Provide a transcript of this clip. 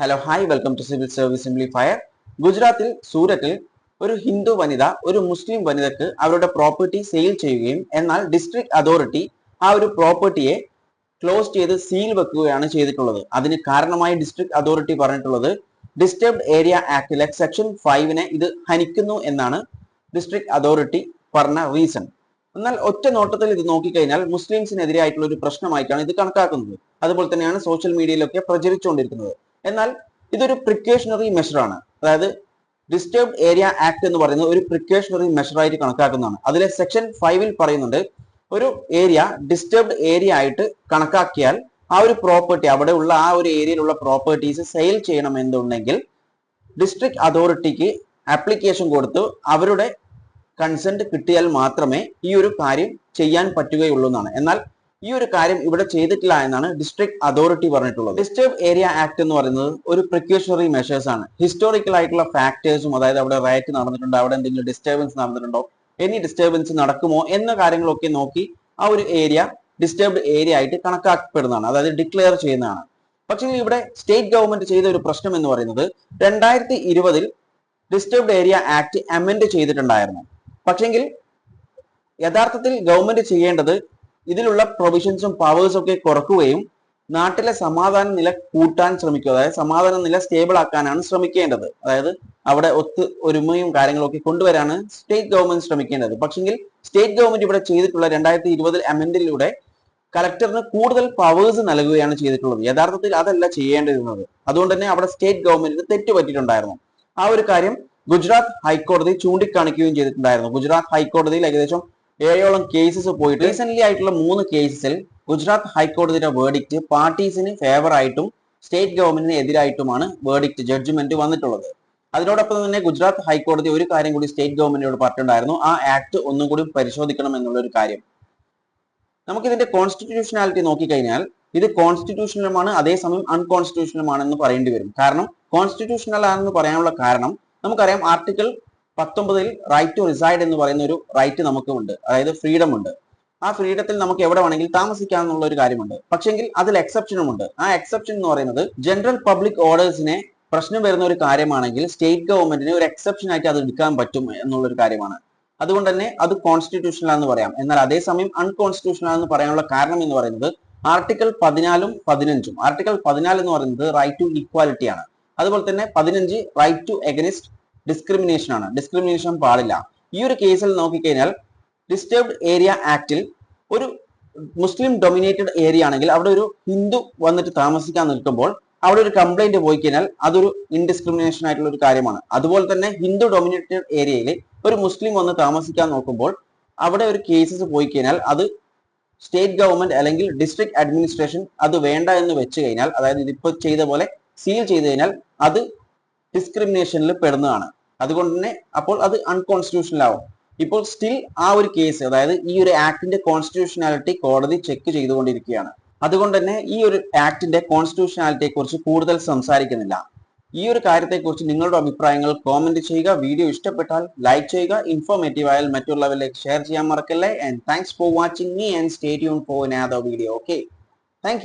Hello hi welcome to civil service simplifier ഗുജറാത്തിൽ സൂറത്തിൽ ഒരു ഹിന്ദു വനിത ഒരു മുസ്ലിം വനിതക്ക് അവരുടെ പ്രോപ്പർട്ടി സെയിൽ ചെയ്യുകയും എന്നാൽ ഡിസ്ട്രിക്ട് അതോറിറ്റി ആ ഒരു പ്രോപ്പർട്ടിയെ ക്ലോസ് ചെയ്ത് സീൽ വെക്കുകയാണ് ചെയ്തിട്ടുള്ളത്. അതിന് കാരണമായി ഡിസ്ട്രിക്ട് അതോറിറ്റി പറഞ്ഞിട്ടുള്ളത് ഡിസ്റ്റർബ്ഡ് ഏരിയ ആക്ടിലെ സെക്ഷൻ ഫൈവിനെ ഇത് ഹനിക്കുന്നു എന്നാണ് ഡിസ്ട്രിക്ട് അതോറിറ്റി പറഞ്ഞ റീസൺ എന്നാൽ ഒറ്റ നോട്ടത്തിൽ ഇത് നോക്കിക്കഴിഞ്ഞാൽ മുസ്ലിംസിനെതിരായിട്ടുള്ള ഒരു പ്രശ്നമായിട്ടാണ് ഇത് കണക്കാക്കുന്നത്. അതുപോലെ തന്നെയാണ് സോഷ്യൽ മീഡിയയിലൊക്കെ പ്രചരിച്ചുകൊണ്ടിരിക്കുന്നത്. എന്നാൽ ഇതൊരു പ്രിക്കേഷണറി മെഷറാണ് അതായത് ഡിസ്റ്റർബ്ഡ് ഏരിയ ആക്ട് എന്ന് പറയുന്നത് ഒരു പ്രിക്കേഷണറി മെഷറായിട്ട് കണക്കാക്കുന്നതാണ്. അതിലെ സെക്ഷൻ ഫൈവിൽ പറയുന്നുണ്ട് ഒരു ഏരിയ ഡിസ്റ്റർബ്ഡ് ഏരിയ ആയിട്ട് കണക്കാക്കിയാൽ ആ ഒരു പ്രോപ്പർട്ടി ഉള്ള ആ ഒരു ഏരിയയിലുള്ള പ്രോപ്പർട്ടീസ് സെയിൽ ചെയ്യണമെന്നുണ്ടെങ്കിൽ ഡിസ്ട്രിക്ട് അതോറിറ്റിക്ക് ആപ്ലിക്കേഷൻ കൊടുത്ത് അവരുടെ കൺസെന്റ് കിട്ടിയാൽ മാത്രമേ ഈ ഒരു കാര്യം ചെയ്യാൻ പറ്റുകയുള്ളൂ എന്നാണ്. എന്നാൽ ഈ ഒരു കാര്യം ഇവിടെ ചെയ്തിട്ടില്ല എന്നാണ് ഡിസ്ട്രിക്ട് അതോറിറ്റി പറഞ്ഞിട്ടുള്ളത്. ഡിസ്റ്റർബ് ഏരിയ ആക്ട് എന്ന് പറയുന്നത് ഒരു പ്രിക്യൂഷണറി മെഷേഴ്സ് ആണ്. ഹിസ്റ്റോറിക്കൽ ആയിട്ടുള്ള ഫാക്ടേഴ്സും അതായത് അവിടെ റൈറ്റ് നടന്നിട്ടുണ്ടോ അവിടെ എന്തെങ്കിലും ഡിസ്റ്റർബൻസ് നടന്നിട്ടുണ്ടോ എനി ഡിസ്റ്റർബൻസ് നടക്കുമോ എന്ന കാര്യങ്ങളൊക്കെ നോക്കി ആ ഒരു ഏരിയ ഡിസ്റ്റർബ്ഡ് ഏരിയ ആയിട്ട് കണക്കാക്കപ്പെടുന്നതാണ് അതായത് ഡിക്ലെയർ ചെയ്യുന്നതാണ്. പക്ഷേ ഇവിടെ സ്റ്റേറ്റ് ഗവൺമെന്റ് ചെയ്ത ഒരു പ്രശ്നം എന്ന് പറയുന്നത് രണ്ടായിരത്തി ഇരുപതിൽ ഡിസ്റ്റർബ്ഡ് ഏരിയ ആക്ട് അമെൻഡ് ചെയ്തിട്ടുണ്ടായിരുന്നു. പക്ഷെങ്കിൽ യഥാർത്ഥത്തിൽ ഗവൺമെന്റ് ചെയ്യേണ്ടത് ഇതിലുള്ള പ്രൊവിഷൻസും പവേഴ്സും ഒക്കെ കുറക്കുകയും നാട്ടിലെ സമാധാന നില കൂട്ടാൻ ശ്രമിക്കുക. അതായത് സമാധാന നില സ്റ്റേബിൾ ആക്കാനാണ് ശ്രമിക്കേണ്ടത്. അതായത് അവിടെ ഒത്ത് ഒരുമയും കാര്യങ്ങളൊക്കെ കൊണ്ടുവരാണ് സ്റ്റേറ്റ് ഗവൺമെന്റ് ശ്രമിക്കേണ്ടത്. പക്ഷെങ്കിൽ സ്റ്റേറ്റ് ഗവൺമെന്റ് ഇവിടെ ചെയ്തിട്ടുള്ള രണ്ടായിരത്തി ഇരുപതിൽ അമെൻഡിലൂടെ കലക്ടറിന് കൂടുതൽ പവേഴ്സ് നൽകുകയാണ് ചെയ്തിട്ടുള്ളത്. യഥാർത്ഥത്തിൽ അതല്ല ചെയ്യേണ്ടിരുന്നത് അതുകൊണ്ട് തന്നെ അവിടെ സ്റ്റേറ്റ് ഗവൺമെന്റിന് തെറ്റ് പറ്റിയിട്ടുണ്ടായിരുന്നു. ആ ഒരു കാര്യം ഗുജറാത്ത് ഹൈക്കോടതി ചൂണ്ടിക്കാണിക്കുകയും ചെയ്തിട്ടുണ്ടായിരുന്നു. ഗുജറാത്ത് ഹൈക്കോടതിയിൽ ഏകദേശം ഏഴോളം കേസസ് പോയിട്ട് റീസെന്റ് ആയിട്ടുള്ള മൂന്ന് കേസസിൽ ഗുജറാത്ത് ഹൈക്കോടതിയുടെ വേർഡിക്റ്റ് പാർട്ടീസിന് ഫേവർ ആയിട്ടും സ്റ്റേറ്റ് ഗവൺമെന്റിന് എതിരായിട്ടുമാണ് വേർഡിക്റ്റ് ജഡ്ജ്മെന്റ് വന്നിട്ടുള്ളത്. അതിനോടൊപ്പം തന്നെ ഗുജറാത്ത് ഹൈക്കോടതി ഒരു കാര്യം കൂടി സ്റ്റേറ്റ് ഗവൺമെന്റിനോട് പറഞ്ഞിട്ടുണ്ടായിരുന്നു. ആ ആക്ട് ഒന്നും കൂടി പരിശോധിക്കണം എന്നുള്ള ഒരു കാര്യം. നമുക്കിതിന്റെ കോൺസ്റ്റിറ്റ്യൂഷനാലിറ്റി നോക്കിക്കഴിഞ്ഞാൽ ഇത് കോൺസ്റ്റിറ്റ്യൂഷണലുമാണ് അതേസമയം അൺകോൺസ്റ്റിറ്റ്യൂഷണലുമാണെന്ന് പറയേണ്ടി വരും. കാരണം കോൺസ്റ്റിറ്റ്യൂഷണൽ ആണെന്ന് പറയാനുള്ള കാരണം നമുക്കറിയാം ആർട്ടിക്കിൾ പത്തൊമ്പതിൽ റൈറ്റ് ടു റിസൈഡ് എന്ന് പറയുന്ന ഒരു റൈറ്റ് നമുക്ക് ഉണ്ട് അതായത് ഫ്രീഡം ഉണ്ട് ആ ഫ്രീഡത്തിൽ നമുക്ക് എവിടെ വേണമെങ്കിൽ താമസിക്കാം എന്നുള്ള ഒരു കാര്യമുണ്ട്. പക്ഷെങ്കിൽ അതിൽ എക്സെപ്ഷനും ഉണ്ട് ആ എക്സെപ്ഷൻ എന്ന് പറയുന്നത് ജനറൽ പബ്ലിക് ഓർഡേഴ്സിനെ പ്രശ്നം വരുന്ന ഒരു കാര്യമാണെങ്കിൽ സ്റ്റേറ്റ് ഗവൺമെന്റിന് ഒരു എക്സെപ്ഷൻ ആയിട്ട് അത് എടുക്കാൻ പറ്റും എന്നുള്ള ഒരു കാര്യമാണ്. അതുകൊണ്ട് തന്നെ അത് കോൺസ്റ്റിറ്റ്യൂഷണൽ എന്ന് പറയാം. എന്നാൽ അതേസമയം അൺകോൺസ്റ്റിറ്റ്യൂഷണൽ എന്ന് പറയാനുള്ള കാരണം എന്ന് പറയുന്നത് ആർട്ടിക്കിൾ പതിനാലും പതിനഞ്ചും. ആർട്ടിക്കിൾ പതിനാല് എന്ന് പറയുന്നത് റൈറ്റ് ടു ഈക്വാലിറ്റി ആണ്. അതുപോലെ തന്നെ പതിനഞ്ച് റൈറ്റ് ടു എഗനിസ്റ്റ് ഡിസ്ക്രിമിനേഷൻ ആണ്. ഡിസ്ക്രിമിനേഷൻ പാടില്ല. ഈ ഒരു കേസിൽ നോക്കിക്കഴിഞ്ഞാൽ ഡിസ്റ്റർബ്ഡ് ഏരിയ ആക്ടിൽ ഒരു മുസ്ലിം ഡൊമിനേറ്റഡ് ഏരിയ ആണെങ്കിൽ അവിടെ ഒരു ഹിന്ദു വന്നിട്ട് താമസിക്കാൻ നിൽക്കുമ്പോൾ അവിടെ ഒരു കംപ്ലൈന്റ് പോയി കഴിഞ്ഞാൽ അതൊരു ഇൻഡിസ്ക്രിമിനേഷൻ ആയിട്ടുള്ള ഒരു കാര്യമാണ്. അതുപോലെ തന്നെ ഹിന്ദു ഡൊമിനേറ്റഡ് ഏരിയയിൽ ഒരു മുസ്ലിം വന്ന് താമസിക്കാൻ നോക്കുമ്പോൾ അവിടെ ഒരു കേസസ് പോയി കഴിഞ്ഞാൽ അത് സ്റ്റേറ്റ് ഗവൺമെന്റ് അല്ലെങ്കിൽ ഡിസ്ട്രിക്ട് അഡ്മിനിസ്ട്രേഷൻ അത് വേണ്ട എന്ന് വെച്ച് കഴിഞ്ഞാൽ അതായത് ഇതിപ്പോ ചെയ്ത പോലെ സീൽ ചെയ്ത് കഴിഞ്ഞാൽ അത് ഡിസ്ക്രിമിനേഷനിൽ പെടുന്നതാണ്. അതുകൊണ്ട് തന്നെ അപ്പോൾ അത് അൺകോൺസ്റ്റിറ്റ്യൂഷണൽ ആവും ഇപ്പോൾ സ്റ്റിൽ ആ ഒരു കേസ് അതായത് ഈ ഒരു ആക്ടിന്റെ കോൺസ്റ്റിറ്റ്യൂഷനാലിറ്റി കോടതി ചെക്ക് ചെയ്തുകൊണ്ടിരിക്കുകയാണ്. അതുകൊണ്ട് തന്നെ ഈ ഒരു ആക്ടിന്റെ കോൺസ്റ്റിറ്റ്യൂഷനാലിറ്റിയെ കുറിച്ച് കൂടുതൽ സംസാരിക്കുന്നില്ല. ഈ ഒരു കാര്യത്തെക്കുറിച്ച് നിങ്ങളുടെ അഭിപ്രായങ്ങൾ കോമന്റ് ചെയ്യുക. വീഡിയോ ഇഷ്ടപ്പെട്ടാൽ ലൈക്ക് ചെയ്യുക. ഇൻഫോർമേറ്റീവ് ആയാൽ മറ്റുള്ളവരിലേക്ക് ഷെയർ ചെയ്യാൻ മറക്കല്ലേ. And thanks for watching me and stay tune for another video okay thank